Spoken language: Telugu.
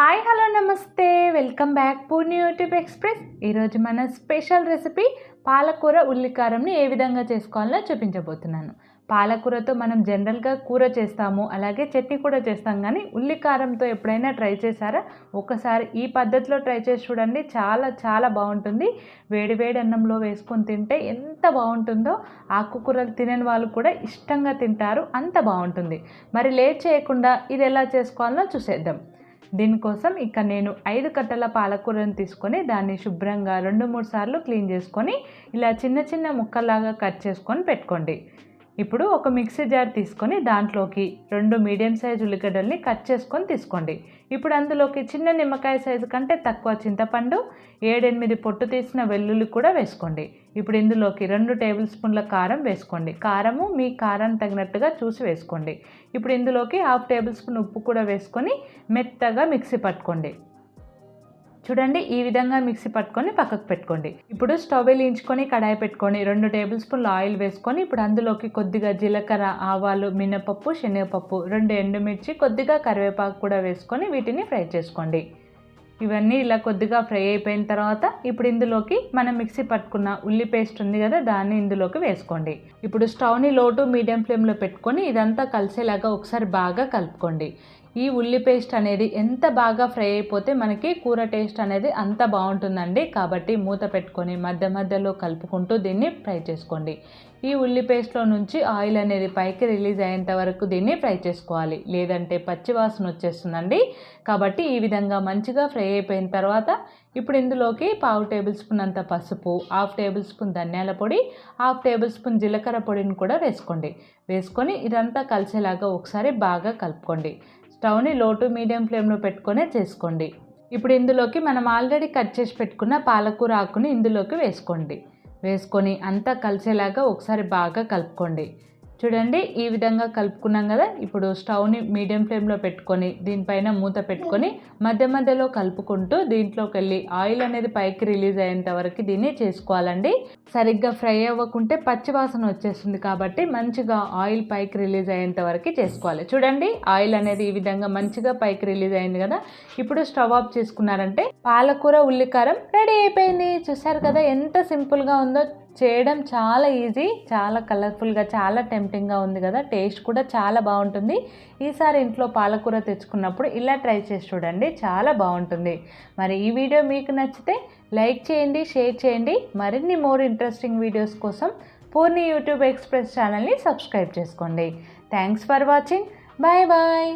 హాయ్ హలో నమస్తే. Welcome back Poorni YouTube express. ఈరోజు మన స్పెషల్ రెసిపీ పాలకూర ఉల్లికారంని ఏ విధంగా చేసుకోవాలో చూపించబోతున్నాను. పాలకూరతో మనం జనరల్గా కూర చేస్తాము అలాగే చట్నీ కూడా చేస్తాం కానీ ఉల్లికారంతో ఎప్పుడైనా ట్రై చేశారా? ఒకసారి ఈ పద్ధతిలో ట్రై చేసి చూడండి. చాలా చాలా బాగుంటుంది. వేడివేడి అన్నంలో వేసుకొని తింటే ఎంత బాగుంటుందో ఆకుకూరలు తినని వాళ్ళు కూడా ఇష్టంగా తింటారు. అంత బాగుంటుంది. మరి లేట్ చేయకుండా ఇది ఎలా చేసుకోవాలో చూసేద్దాం. దీనికోసం ఇక నేను ఐదు కట్టల పాలకూరను తీసుకొని దాన్ని శుభ్రంగా రెండు మూడు సార్లు క్లీన్ చేసుకొని ఇలా చిన్న చిన్న ముక్కలాగా కట్ చేసుకొని పెట్టుకోండి. ఇప్పుడు ఒక మిక్సీ జార్ తీసుకొని దాంట్లోకి రెండు మీడియం సైజు ఉల్లిగడ్డల్ని కట్ చేసుకొని తీసుకోండి. ఇప్పుడు అందులోకి చిన్న నిమ్మకాయ సైజు కంటే తక్కువ చింతపండు ఏడెనిమిది పొట్టు తీసిన వెల్లుల్లి కూడా వేసుకోండి. ఇప్పుడు ఇందులోకి రెండు టేబుల్ స్పూన్ల కారం వేసుకోండి. కారము మీ కారాన్ని తగినట్టుగా చూసి వేసుకోండి. ఇప్పుడు ఇందులోకి హాఫ్ టేబుల్ స్పూన్ ఉప్పు కూడా వేసుకొని మెత్తగా మిక్సీ పట్టుకోండి. చూడండి ఈ విధంగా మిక్సీ పట్టుకొని పక్కకు పెట్టుకోండి. ఇప్పుడు స్టవ్ వెలిగించుకొని కడాయి పెట్టుకొని రెండు టేబుల్ స్పూన్లు ఆయిల్ వేసుకొని ఇప్పుడు అందులోకి కొద్దిగా జీలకర్ర ఆవాలు మినపప్పు శనగపప్పు రెండు ఎండుమిర్చి కొద్దిగా కరివేపాకు కూడా వేసుకొని వీటిని ఫ్రై చేసుకోండి. ఇవన్నీ ఇలా కొద్దిగా ఫ్రై అయిపోయిన తర్వాత ఇప్పుడు ఇందులోకి మనం మిక్సీ పట్టుకున్న ఉల్లి పేస్ట్ ఉంది కదా దాన్ని ఇందులోకి వేసుకోండి. ఇప్పుడు స్టవ్ని లో టు మీడియం ఫ్లేమ్లో పెట్టుకొని ఇదంతా కలిసేలాగా ఒకసారి బాగా కలుపుకోండి. ఈ ఉల్లి పేస్ట్ అనేది ఎంత బాగా ఫ్రై అయిపోతే మనకి కూర టేస్ట్ అనేది అంత బాగుంటుందండి. కాబట్టి మూత పెట్టుకొని మధ్య మధ్యలో కలుపుకుంటూ దీన్ని ఫ్రై చేసుకోండి. ఈ ఉల్లి పేస్ట్లో నుంచి ఆయిల్ అనేది పైకి రిలీజ్ అయ్యేంత వరకు దీన్ని ఫ్రై చేసుకోవాలి. లేదంటే పచ్చివాసన వచ్చేస్తుందండి. కాబట్టి ఈ విధంగా మంచిగా ఫ్రై అయిపోయిన తర్వాత ఇప్పుడు ఇందులోకి పావు టేబుల్ స్పూన్ అంత పసుపు హాఫ్ టేబుల్ స్పూన్ ధనియాల పొడి హాఫ్ టేబుల్ స్పూన్ జీలకర్ర పొడిని కూడా వేసుకోండి. వేసుకొని ఇదంతా కలిసేలాగా ఒకసారి బాగా కలుపుకోండి. స్టవ్ని లో టు మీడియం ఫ్లేమ్లో పెట్టుకొనే చేసుకోండి. ఇప్పుడు ఇందులోకి మనం ఆల్రెడీ కట్ చేసి పెట్టుకున్న పాలకూర ఆకుని ఇందులోకి వేసుకోండి. వేసుకొని అంతా కలిసేలాగా ఒకసారి బాగా కలుపుకోండి. చూడండి ఈ విధంగా కలుపుకున్నాం కదా. ఇప్పుడు స్టవ్ని మీడియం ఫ్లేమ్లో పెట్టుకొని దీనిపైన మూత పెట్టుకొని మధ్య మధ్యలో కలుపుకుంటూ దీంట్లోకి వెళ్ళి ఆయిల్ అనేది పైకి రిలీజ్ అయ్యేంత వరకు దీన్ని చేసుకోవాలండి. సరిగ్గా ఫ్రై అవ్వకుంటే పచ్చివాసన వచ్చేస్తుంది కాబట్టి మంచిగా ఆయిల్ పైకి రిలీజ్ అయ్యేంత వరకు చేసుకోవాలి. చూడండి ఆయిల్ అనేది ఈ విధంగా మంచిగా పైకి రిలీజ్ అయింది కదా. ఇప్పుడు స్టవ్ ఆఫ్ చేసుకున్నారంటే పాలకూర ఉల్లికారం రెడీ అయిపోయింది. చూసారు కదా ఎంత సింపుల్గా ఉందో చేయడం చాలా ఈజీ చాలా కలర్ఫుల్గా చాలా టెంప్టింగ్గా ఉంది కదా టేస్ట్ కూడా చాలా బాగుంటుంది. ఈసారి ఇంట్లో పాలకూర తెచ్చుకున్నప్పుడు ఇలా ట్రై చేసి చూడండి చాలా బాగుంటుంది. మరి ఈ వీడియో మీకు నచ్చితే లైక్ చేయండి షేర్ చేయండి. మరిన్ని మోర్ ఇంట్రెస్టింగ్ వీడియోస్ కోసం పూర్ణి యూట్యూబ్ ఎక్స్ప్రెస్ ఛానల్ని సబ్స్క్రైబ్ చేసుకోండి. Thanks for watching. Bye bye.